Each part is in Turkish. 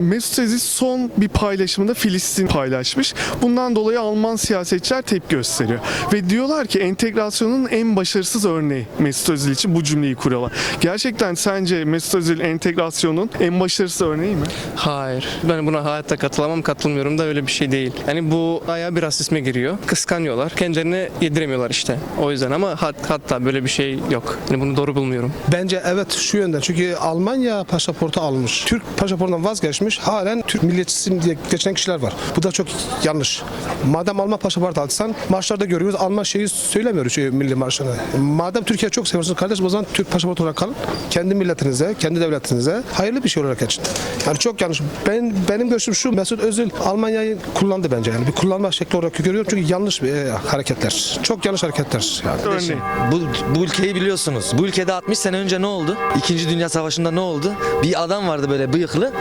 Mesut Aziz son bir paylaşımında Filistin paylaşmış. Bundan dolayı Alman siyasetçiler tepki gösteriyor. Ve diyorlar ki entegrasyonun en başarısız örneği Mesut Özil için bu cümleyi kuruyorlar. Gerçekten sence Mesut Özil entegrasyonun en başarısız örneği mi? Hayır. Ben buna hayatta katılamam, katılmıyorum da öyle bir şey değil. Yani bu aya bir rasisme giriyor. Kıskanıyorlar. Kendilerine yediremiyorlar işte. O yüzden ama hat, hatta böyle bir şey yok. Yani bunu doğru bulmuyorum. Bence evet şu yönden. Çünkü Almanya pasaportu almış. Türk pasaportundan vazgeçmiş. Halen Türk milliyetçisiyim diye geçen kişiler var. Bu da çok yanlış. Madem Alman pasaportu alsan marşlarda görüyoruz. Alman şeyi söylemiyoruz şey, milli marşını. Madem Türkiye çok seviyorsunuz kardeşim o zaman Türk pasaportu olarak kalın. Kendi milletinize, kendi devletinize hayırlı bir şey olarak geçin. Yani çok yanlış. Ben benim görüşüm şu Mesut Özil Almanya'yı kullandı bence yani. Bir kullanma şekli olarak görüyorum çünkü yanlış bir e, hareketler. Çok yanlış hareketler. Yani. Bu, bu ülkeyi biliyorsunuz. Bu ülkede 60 sene önce ne oldu? İkinci Dünya Savaşı'nda ne oldu? Bir adam vardı böyle bıyıklı.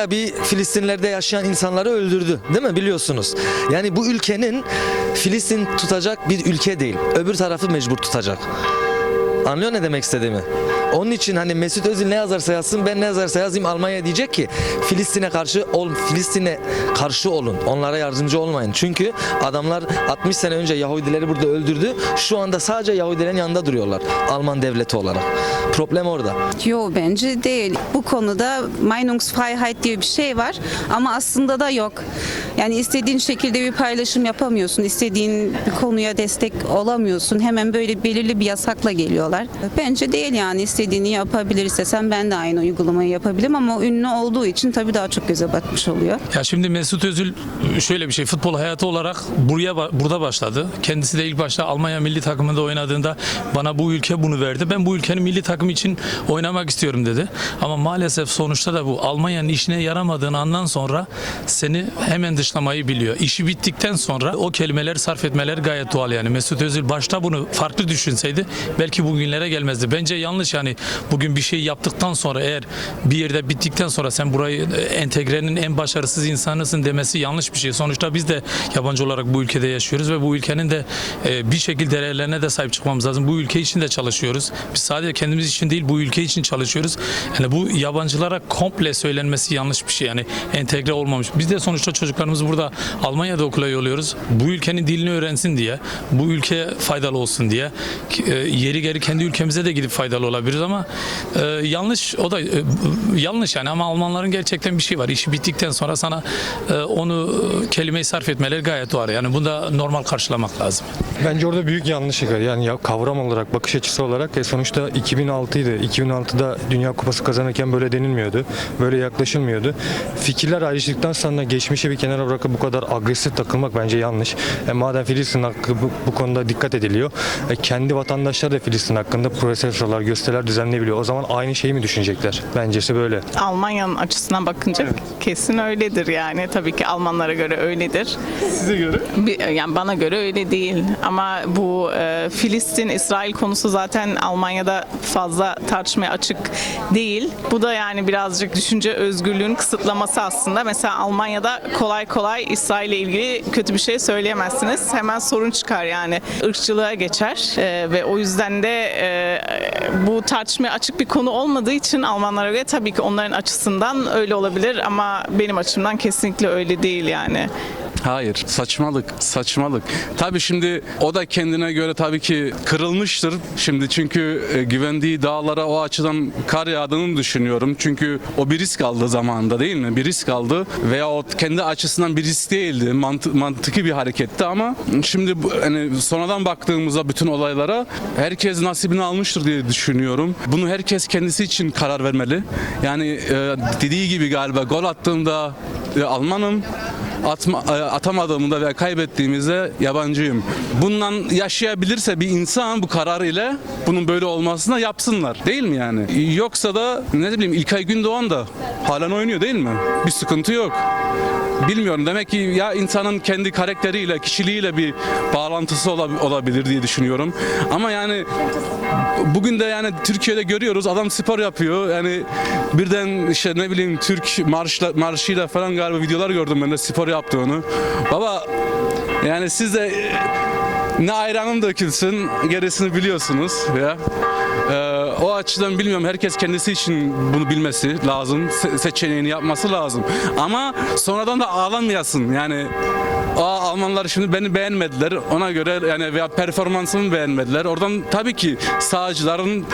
Baya bir Filistinlerde yaşayan insanları öldürdü. Değil mi? Biliyorsunuz. Yani bu ülkenin Filistin tutacak bir ülke değil. Öbür tarafı mecbur tutacak. Anlıyor ne demek istediğimi? Onun için hani Mesut Özil ne yazarsa yazsın ben ne yazarsa yazayım Almanya diyecek ki Filistin'e karşı ol Filistin'e karşı olun. Onlara yardımcı olmayın. Çünkü adamlar 60 sene önce Yahudileri burada öldürdü. Şu anda sadece Yahudilerin yanında duruyorlar. Alman devleti olarak. Problem orada. Yo bence değil. Bu konuda Meinungsfreiheit diye bir şey var ama aslında da yok. Yani istediğin şekilde bir paylaşım yapamıyorsun. istediğin bir konuya destek olamıyorsun. Hemen böyle belirli bir yasakla geliyorlar. Bence değil yani istediğini yapabilir istesem ben de aynı uygulamayı yapabilirim ama ünlü olduğu için tabii daha çok göze batmış oluyor. Ya şimdi Mesut Özil şöyle bir şey futbol hayatı olarak buraya burada başladı. Kendisi de ilk başta Almanya milli takımında oynadığında bana bu ülke bunu verdi. Ben bu ülkenin milli takım için oynamak istiyorum dedi. Ama maalesef sonuçta da bu Almanya'nın işine yaramadığın andan sonra seni hemen dışlamayı biliyor. İşi bittikten sonra o kelimeleri sarf etmeler gayet doğal yani. Mesut Özil başta bunu farklı düşünseydi belki bugünlere gelmezdi. Bence yanlış yani bugün bir şey yaptıktan sonra eğer bir yerde bittikten sonra sen burayı e, entegrenin en başarısız insanısın demesi yanlış bir şey. Sonuçta biz de yabancı olarak bu ülkede yaşıyoruz ve bu ülkenin de e, bir şekilde değerlerine de sahip çıkmamız lazım. Bu ülke için de çalışıyoruz. Biz sadece kendimiz için değil bu ülke için çalışıyoruz. Yani bu yabancılara komple söylenmesi yanlış bir şey. Yani entegre olmamış. Biz de sonuçta çocuklarımızı burada Almanya'da okula yolluyoruz. Bu ülkenin dilini öğrensin diye, bu ülkeye faydalı olsun diye. E, Yeri geri kendi ülkemize de gidip faydalı olabiliriz ama e, yanlış o da e, yanlış yani ama Almanların gerçekten bir şey var. İşi bittikten sonra sana e, onu e, kelimeyi sarf etmeleri gayet doğru. Yani bunu da normal karşılamak lazım. Bence orada büyük yanlışlık var. Yani ya kavram olarak, bakış açısı olarak e, sonuçta 2006 idi. 2006'da Dünya Kupası kazanırken böyle denilmiyordu. Böyle yaklaşılmıyordu. Fikirler ayrıştıktan sonra geçmişe bir kenara bırakıp bu kadar agresif takılmak bence yanlış. E, madem Filistin hakkı bu, bu konuda dikkat ediliyor. E, kendi vatandaşları da Filistin hakkında protestolar, gösteriler düzenleyebiliyor. O zaman aynı şeyi mi düşünecekler? Bencesi böyle. Almanya'nın açısından bakınca kesin öyledir yani. Tabii ki Almanlara göre öyledir. Size göre? Bir- Yani bana göre öyle değil. Ama bu e, Filistin-İsrail konusu zaten Almanya'da fazla tartışmaya açık değil. Bu da yani birazcık düşünce özgürlüğünün kısıtlaması aslında. Mesela Almanya'da kolay kolay İsrail'le ilgili kötü bir şey söyleyemezsiniz. Hemen sorun çıkar yani. Irkçılığa geçer. E, ve o yüzden de e, bu tartışmaya açık bir konu olmadığı için Almanlara göre tabii ki onların açısından öyle olabilir ama benim açımdan kesinlikle öyle değil yani. Hayır, saçmalık, saçmalık. Tabii şimdi o da kendine göre tabii ki kırılmıştır. Şimdi çünkü e, güvendiği dağlara o açıdan kar yağdığını düşünüyorum. Çünkü o bir risk aldı zamanında değil mi? Bir risk aldı veya o kendi açısından bir risk değildi. Mantı, mantıki bir hareketti ama şimdi hani sonradan baktığımızda bütün olaylara herkes nasibini almıştır diye düşünüyorum. Bunu herkes kendisi için karar vermeli. Yani e, dediği gibi galiba gol attığımda e, Almanım atma, e, atamadığımda veya kaybettiğimizde yabancıyım. Bundan yaşayabilirse bir insan bu karar ile bunun böyle olmasına yapsınlar. Değil mi yani? Yoksa da ne bileyim İlkay Gündoğan da halen oynuyor değil mi? Bir sıkıntı yok. Bilmiyorum demek ki ya insanın kendi karakteriyle, kişiliğiyle bir bağlantısı olab- olabilir diye düşünüyorum. Ama yani bugün de yani Türkiye'de görüyoruz adam spor yapıyor. Yani birden işte ne bileyim Türk marşla, marşıyla falan galiba videolar gördüm ben de spor yaptığını. Baba yani siz de e, ne ayranım dökülsün gerisini biliyorsunuz ya. Ee, o açıdan bilmiyorum herkes kendisi için bunu bilmesi lazım. Se- seçeneğini yapması lazım. Ama sonradan da ağlamayasın. Yani Aa, Almanlar şimdi beni beğenmediler. Ona göre yani veya performansımı beğenmediler. Oradan tabii ki sağcıların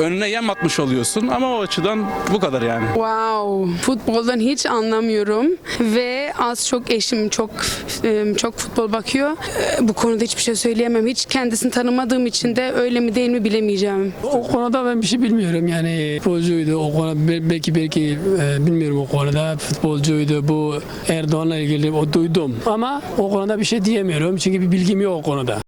önüne yem atmış oluyorsun ama o açıdan bu kadar yani. Wow, futboldan hiç anlamıyorum ve az çok eşim çok e, çok futbol bakıyor. E, Bu konuda hiçbir şey söyleyemem. Hiç kendisini tanımadığım için de öyle mi değil mi bilemeyeceğim. O konuda ben bir şey bilmiyorum yani futbolcuydu o konuda Be- belki belki e, bilmiyorum o konuda futbolcuydu bu Erdoğan'la ilgili o duydum ama o konuda bir şey diyemiyorum çünkü bir bilgim yok o konuda.